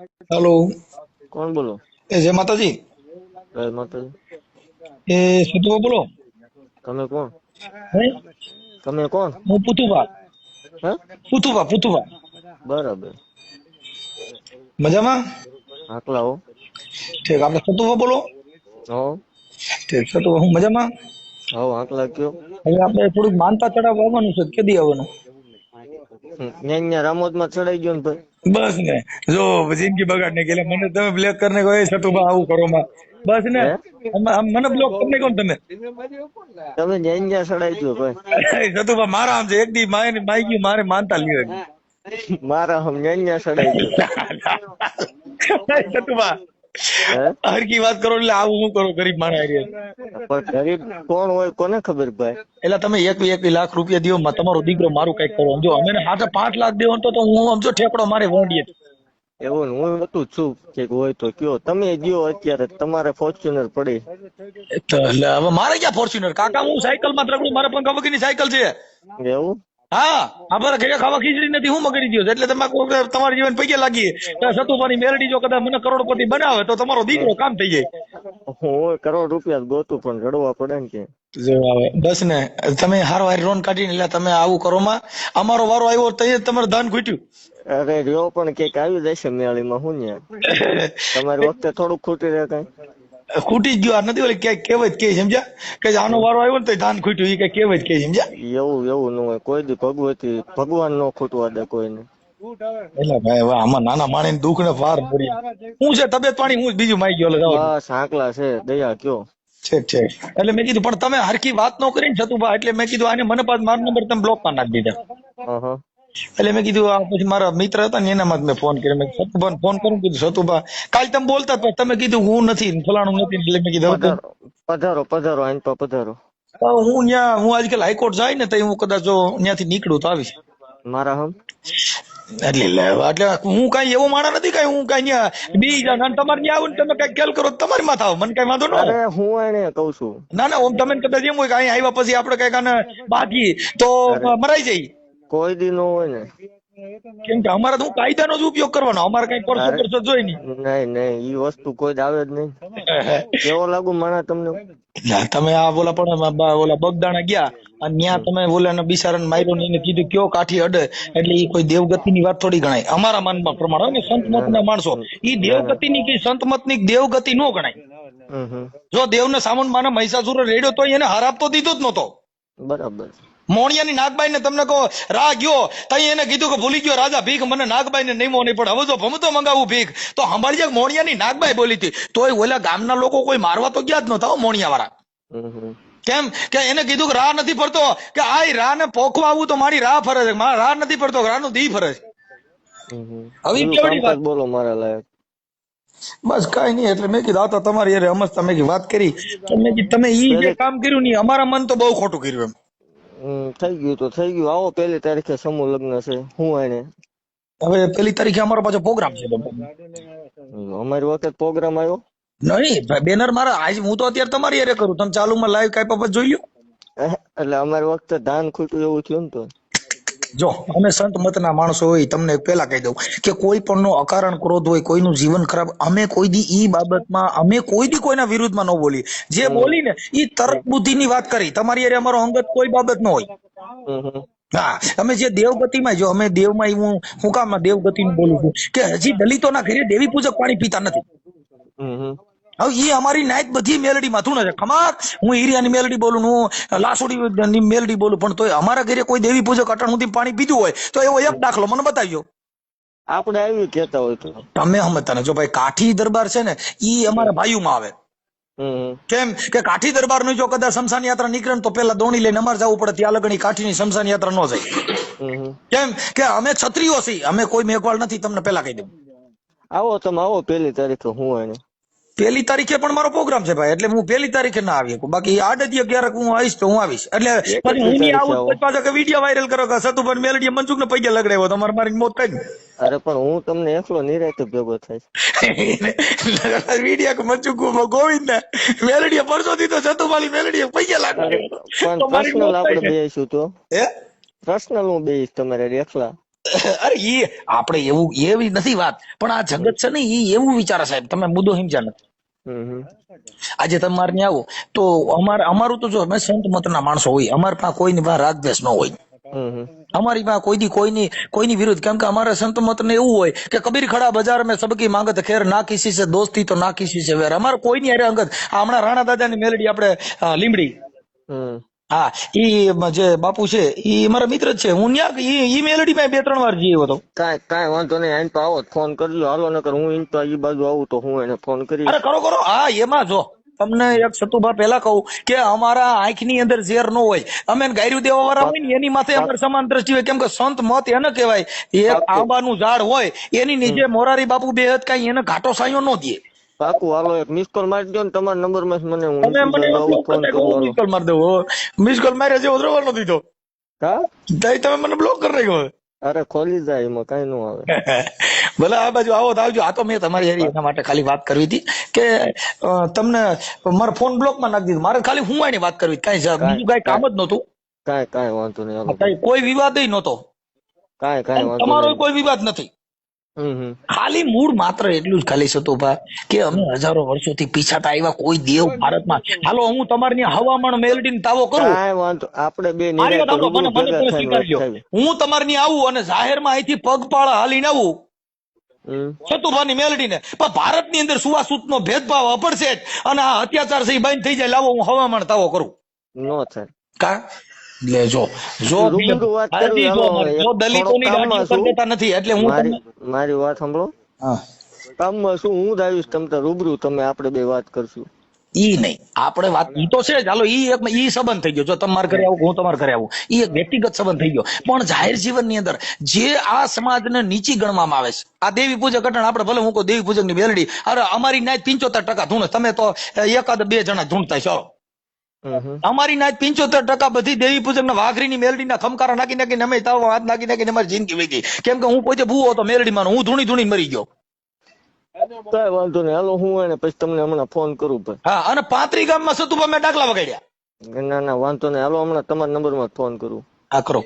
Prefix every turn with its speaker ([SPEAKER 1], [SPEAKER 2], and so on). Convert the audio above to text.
[SPEAKER 1] Hello
[SPEAKER 2] કોણ બોલો?
[SPEAKER 1] એ જય માતાજી.
[SPEAKER 2] જય માતાજી.
[SPEAKER 1] એ સતુભા બોલો.
[SPEAKER 2] તમે કોણ? તમે કોણ?
[SPEAKER 1] હું પુતુભા.
[SPEAKER 2] હે?
[SPEAKER 1] પુતુભા પુતુભા.
[SPEAKER 2] બરાબર.
[SPEAKER 1] મજામાં?
[SPEAKER 2] આકલા હો.
[SPEAKER 1] ઠીક આપણે સતુભા બોલો.
[SPEAKER 2] હો.
[SPEAKER 1] ઠીક સતુભા હું મજામાં?
[SPEAKER 2] હો આકલા કયો.
[SPEAKER 1] હવે આપણે થોડુંક માનતા ચડાવવા આવવાનું છે કેદી આવવાનું?
[SPEAKER 2] ન્યા ન્યા માં ચડાઈ ગયો ને ભાઈ.
[SPEAKER 1] બસ ને. જો જિંદગી બગાડ કે મને તમે બ્લેક કરીને કહો "એ સતુભા આવું કરો માં. બસ ને. મને બ્લોક કરને કોણ તમે.
[SPEAKER 2] તમે ન્યા ન્યા ચડાઈ ગયો ભાઈ.
[SPEAKER 1] સતુભા મારા આમ છે. એક દી માય માઈ ગયું મારે માનતા લીધે
[SPEAKER 2] મારા હમ ન્યા ન્યા ચડાઈ ગયો.
[SPEAKER 1] સતુભા
[SPEAKER 2] હે?
[SPEAKER 1] હરકી વાત કરો એટલે આવું હું કરો ગરીબ માણસ
[SPEAKER 2] પણ ગરીબ કોણ હોય કોને ખબર ભાઈ?
[SPEAKER 1] એટલે તમે એક એક લાખ રૂપિયા દો તમારો દીકરો મારું કંઈક કરો. સમજો અમે હાથે પાંચ લાખ દેવો તો હું સમજો ઠેકડો મારે વોંડીએ
[SPEAKER 2] એવું હું હતું છું કે હોય તો કયો. તમે ગયો અત્યારે તમારે ફોર્ચ્યુનર પડી.
[SPEAKER 1] એટલે હવે મારે ક્યાં ફોર્ચ્યુનર કાકા હું સાયકલમાં ત્રગડું મારે પંખા વગરની સાયકલ છે.
[SPEAKER 2] એવું?
[SPEAKER 1] હા અમારે ઘરે ખાવા ખીચડી નથી હું મગડી ગયો એટલે તમે તમારી વખત જીવન પૈકે લાગીએ. સતુભાની મેરડી જો કદાચ મને કરોડપતિ બનાવે તો તમારો દીકરો કામ થઈ જાય.
[SPEAKER 2] હું કરોડ રૂપિયા ગોતું પણ રડવા પડે ને કે
[SPEAKER 1] બસ ને તમે હારો હારી રોન કાઢીને એટલે તમે આવું કરો માં. અમારો વારો આવ્યો તો તમારે ધાન ખૂટ્યું
[SPEAKER 2] અરે રહ્યો પણ કંઈક આવી જશે મેળીમાં હું ને તમારી વખતે થોડુંક ખૂટી રહે કઈ.
[SPEAKER 1] ખૂટી જ ગયું. આ નથી ઓલી ક્યાંક કહેવત કે સમજ્યા? કે આનો વારો આવ્યો ને તો ધાન ખૂટ્યું. એ કઈ કહેવત કે સમજ્યા?
[SPEAKER 2] એવું એવું ન હોય. કોઈ દી ભગવતી ભગવાન નો ખૂટવા દે કોઈને.
[SPEAKER 1] એટલે ભાઈ આમાં નાના માણસ દુઃખ ને પડી. હું છે તબિયત પાણી હું બીજું માઈ ગયો
[SPEAKER 2] બસ આંકલા છે. દયા કયો.
[SPEAKER 1] છેક છેક એટલે મેં કીધું પણ તમે હરખી વાત ન કરી ને સતુભા એટલે મેં કીધું આને મને પાછ મારો નંબર તમે બ્લોકમાં નાખી દીધા. એટલે મેં કીધું આ પછી મારા મિત્ર હતા ને એનામાં જ મેં ફોન કર્યો. મેં સતુભા ફોન કરું. કીધું સતુભા. કાલ તમે બોલતા હતા તમે કીધું હું નથી ફલાણું નથી. એટલે મેં કીધું
[SPEAKER 2] પધારો પધારો પધારો તો પધારો.
[SPEAKER 1] હું ત્યાં હું આજકાલ હાઈકોર્ટ જાય ને તો હું કદાચ જો ત્યાંથી નીકળું તો આવીશ.
[SPEAKER 2] મારા હમ?
[SPEAKER 1] એટલે એટલે હું કઈ એવો માણસ નથી કઈ હું કઈ બી જાણ તમારે ત્યાં આવું તમે કઈ કેલ કરો તમારી માથા થાવ મને કઈ વાંધો ન
[SPEAKER 2] અરે હું એને કઉ છું.
[SPEAKER 1] ના ના ઓમ તમે કદાચ એમ હોય કે અહીં આવ્યા પછી આપણે કંઈક આને બાકી તો મરાઈ જાય.
[SPEAKER 2] કોઈ દી નો હોય ને.
[SPEAKER 1] કેમ કે અમારે તો હું કાયદાનો જ ઉપયોગ કરવાનો. અમારે કઈ પરસો પરસો જોઈ નહીં.
[SPEAKER 2] નહીં નહીં. ઈ વસ્તુ કોઈ જ આવે જ નહીં. કેવો લાગુ માણા તમને?
[SPEAKER 1] તમે આ બોલા પણ ઓલા બગદાણા ગયા અને ત્યાં તમે ઓલાને બિસારણ માર્યો ને એને કીધું કયો કાઠી અડે? એટલે ઈ કોઈ દેવગતિની વાત થોડી ગણાય. અમારા માનમાં પ્રમાણે હોય ને સંત મતના માણસો. ઈ દેવગતિની કે સંત મતની દેવગતિ નો ગણાય. જો દેવ ને સામાન માને મહિષાસુર રેડ્યો તો એને હરાપ તો દીધો જ નતો
[SPEAKER 2] બરાબર.
[SPEAKER 1] મોણિયાની નાગબાઈને તમને કહો રા ગયો. તઈ એને કીધું કે ભૂલી ગયો રાજા ભીખ મને નાગબાઈને ને નહીં નહીં પણ હવે જો ભમતો મંગાવું ભીખ. તો સાંભળી જાય મોણિયાની નાગબાઈ બોલી હતી. તોય ઓલા ગામના લોકો કોઈ મારવા તો ગયા જ નતા મોણિયા વાળા કેમ? કે એને કીધું કે રાહ નથી ફરતો. કે આ રાહ ને પોખવા આવું તો મારી રાહ ફરે છે. મારા રાહ નથી ફરતો રાહનું દી ફરે છે. હવે કેવડી
[SPEAKER 2] કામકાજ બોલો મારા લાયક.
[SPEAKER 1] બસ કઈ નહીં એટલે મેં કીધું આ તમારી અરે અમસ્તા મેં વાત કરી. તમે તમે ઈ જે કામ કર્યું ને અમારા મન તો બહુ ખોટું કર્યું એમ.
[SPEAKER 2] હમ, થઈ ગયું તો થઈ ગયું. આવો પહેલી તારીખે સમૂહ લગ્ન છે. હું એને
[SPEAKER 1] હવે પેલી તારીખે અમારો પાછો પ્રોગ્રામ છે
[SPEAKER 2] અમારી વખત પ્રોગ્રામ આવ્યો?
[SPEAKER 1] નહીં બેનર મારા આજ હું તો અત્યારે તમારી યારે કરું. તમે ચાલુમાં લાઈવ કાંઈ પછી જોઈ લ્યો.
[SPEAKER 2] એટલે અમારી વખતે ધાન ખૂટ્યું એવું થયું ને તો?
[SPEAKER 1] જો અમે સંત મતના માણસો હોય તમને પેલા કહી દઉં કે કોઈ પણ નો અકારણ ક્રોધ હોય કોઈનું જીવન ખરાબ અમે કોઈ દી ઈ બાબતમાં અમે કોઈ દી કોઈના વિરુદ્ધમાં ન બોલી જે બોલી ને ઈ તર્ક બુદ્ધિની વાત કરી તમારી અરે અમારો અંગત કોઈ બાબત ન હોય. હા અમે જે દેવગતિમાં જો અમે દેવમાં હું હું કામ દેવગતિનું બોલું છું કે હજી દલિતોના ઘરે દેવી પૂજક પાણી પીતા નથી. હવે એ અમારી નાયક બધી મેલડી માં થું છે ખમાર હું હીરિયાની મેલડી બોલું ને હું લાસુડી મેલડી બોલું પણ તોય અમારા ઘરે કોઈ દેવી પૂજક અટાણ સુધી પાણી પીધું હોય તો એવો એક દાખલો મને બતાવ્યો
[SPEAKER 2] આપણે આવી કેતા હોય તો.
[SPEAKER 1] તમે સમજતા ને જો ભાઈ કાઠી દરબાર છે ને ઈ અમારા ભાઈઓમાં આવે. કેમ કે કાઠી દરબારનું જો કદાચ શમશાન યાત્રા નીકળે તો પેલા દોણી લઈને અમારે જવું પડે ત્યાં લગણી કાઠીની શમશાન યાત્રા ન જાય. કેમ કે અમે છત્રીઓ છીએ અમે કોઈ મેઘવાળ નથી તમને પેલા કહી દઉં.
[SPEAKER 2] આવો તમે આવો પેલી તારીખે હું એને
[SPEAKER 1] પેલી તારીખે પણ મારો પ્રોગ્રામ છે ભાઈ એટલે હું પેલી તારીખે ના આવી શકું. બાકી આડદીએ ક્યારેક હું આવીશ તો હું આવીશ. એટલે પછી હું નહીં આવું તો પાછા કે વીડિયો વાયરલ કરો કે સતુભાઈ મેલડીએ મનસુખ ને પૈયા લગડાવ્યો મારે મારી મોત થાય
[SPEAKER 2] અરે પણ હું તમને એકલો નિરાતે ભેગો થાય
[SPEAKER 1] વીડિયો મનસુખ ગોવિંદ ને મેલડીએ પરસો દીધો સતુભાઈ મેલડીએ પૈયા
[SPEAKER 2] અરે પણ પર્સનલ આપણે બેસીશું તો.
[SPEAKER 1] હે?
[SPEAKER 2] પર્સનલ હું બેસીશ તમારે એકલા.
[SPEAKER 1] અરે એ આપણે એવું એવી નથી વાત. પણ આ જગત છે ને એ એવું વિચારે સાહેબ તમે મુદ્દો સમજ્યા નથી. આજે તમારે ત્યાં આવો. તો અમારે અમારું તો જો અમે સંત મતના માણસો હોય અમારી પાસે કોઈની પાસે રાગદ્વેષ ન હોય. અમારી પાસે કોઈ દી કોઈની કોઈની વિરુદ્ધ. કેમ કે અમારે સંત મત ને એવું હોય કે કબીર ખડા બજાર મેં સબકી માંગત ખેર ના કિસી છે દોસ્તી તો ના કિસી સે વેર. અમારે કોઈની અરે અંગત. હમણાં રાણા દાદાની મેલડી આપણે લીમડી. હા ઈ જે બાપુ છે ઈ મારા મિત્ર જ છે. હું ન્યા ઈ મેલડી માં બે ત્રણ વાર જીવ્યો હતો.
[SPEAKER 2] કાંઈ કાંઈ વાંધો નહીં આઈને તો આવો ફોન કરજો હાલો નકર હું ઈન તો ઈ બાજુ આવું તો હું એને ફોન કરી
[SPEAKER 1] અરે કરો કરો. હા એમાં જો. તમને એક સતુભા પેલા કહું કે અમારા આંખની અંદર ઝેર ન હોય. અમે ગાયરું દેવા વાળા હોય ને એની માથે અમારે સમાન દ્રષ્ટિ હોય. કેમ કે સંત મત એને કહેવાય. એક આંબાનું ઝાડ હોય એની નીચે મોરારી બાપુ બે હત કઈ એને ઘાટો સાયો ન દે.
[SPEAKER 2] પાકું હાલો એક મિસ કોલ મારી દો ને તમારા નંબરમાં મને હું
[SPEAKER 1] તમે મને
[SPEAKER 2] ફોન કરું
[SPEAKER 1] મિસ કોલ મારી દો મિસ કોલ માર્યા છે ઉતરવા નો દીધો.
[SPEAKER 2] હા?
[SPEAKER 1] તઈ તમે મને બ્લોક કરી નાખ્યો
[SPEAKER 2] અરે ખોલી જાય એમાં કઈ નો આવે.
[SPEAKER 1] ભલે આ બાજુ આવો આવજો. આ તો મેં તમારી હેરી એના માટે ખાલી વાત કરવી હતી કે તમને મારો ફોન બ્લોકમાં નાખી દીધો. મારે ખાલી હું એની વાત કરવી કઈ બીજું કઈ કામ જ નહોતું.
[SPEAKER 2] કઈ કઈ વાંધો નહીં
[SPEAKER 1] કાંઈ કોઈ વિવાદ નહોતો.
[SPEAKER 2] કઈ કઈ વાંધો
[SPEAKER 1] તમારો કોઈ વિવાદ નથી. ખાલી મૂળ માત્ર એટલું જ ખાલી સતુભા કે અમે હજારો વર્ષોથી પીછાતા આવ્યા કોઈ દેવ ભારતમાં. હાલો હું તમારી હવામાન મેલડીને તાવો કરું.
[SPEAKER 2] આપણે બે
[SPEAKER 1] હું તમારી આવું અને જાહેરમાં અહીંથી પગપાળા હાલીને આવું.
[SPEAKER 2] હમ.
[SPEAKER 1] મેલડી ને પણ ભારતની અંદર સુવાસૂતનો ભેદભાવ અપડશે જ. અને આ અત્યાચાર છે ઈ બંધ થઈ જાય લાવો હું હવામાન તાવો કરું.
[SPEAKER 2] નો થાય.
[SPEAKER 1] કા? લે જો જો દલિતોની. દેતા નથી એટલે હું
[SPEAKER 2] મારી વાત સાંભળો.
[SPEAKER 1] હા.
[SPEAKER 2] કામમાં શું હું જ તમ તો રૂબરૂ તમે આપણે બે વાત કરશું.
[SPEAKER 1] ઈ નહીં. આપણે વાત ઈ તો છે ચાલો ઈ એક ઈ સંબંધ થઈ ગયો. જો તમારે ઘરે આવું હું તમારે ઘરે આવું. ઈ એક વ્યક્તિગત સંબંધ થઈ ગયો. પણ જાહેર જીવનની અંદર જે આ સમાજને નીચી ગણવામાં આવે છે આ દેવી પૂજક અટણ આપણે ભલે હું કહું દેવી પૂજકની બેલડી અરે અમારી નાય પિંચોતેર ટકા ધૂણે. તમે તો એકાદ બે જણા ધૂણતા છો. અમારી નાય પિંચોતેર ટકા બધી દેવી પૂજક ના વાઘરીની મેલડીના ખમકારા નાખી નાખીને અમે તાવ હાથ નાખી નાખીને અમારી જિંદગી વહી ગઈ કેમ કે હું પોતે ભૂવો હતો મેલડીમાં હું ધૂણી ધૂણી મરી ગયો.
[SPEAKER 2] કઈ વાંધો નહીં. હાલો હું એને પછી તમને હમણાં ફોન કરું ભાઈ.
[SPEAKER 1] હા અને પાંત્રી ગામમાં સતુભા મેં ડાકલા વગાડ્યા.
[SPEAKER 2] ના ના વાંધો નહીં. હાલો હમણાં તમારા નંબરમાં ફોન કરું.
[SPEAKER 1] આ કરો.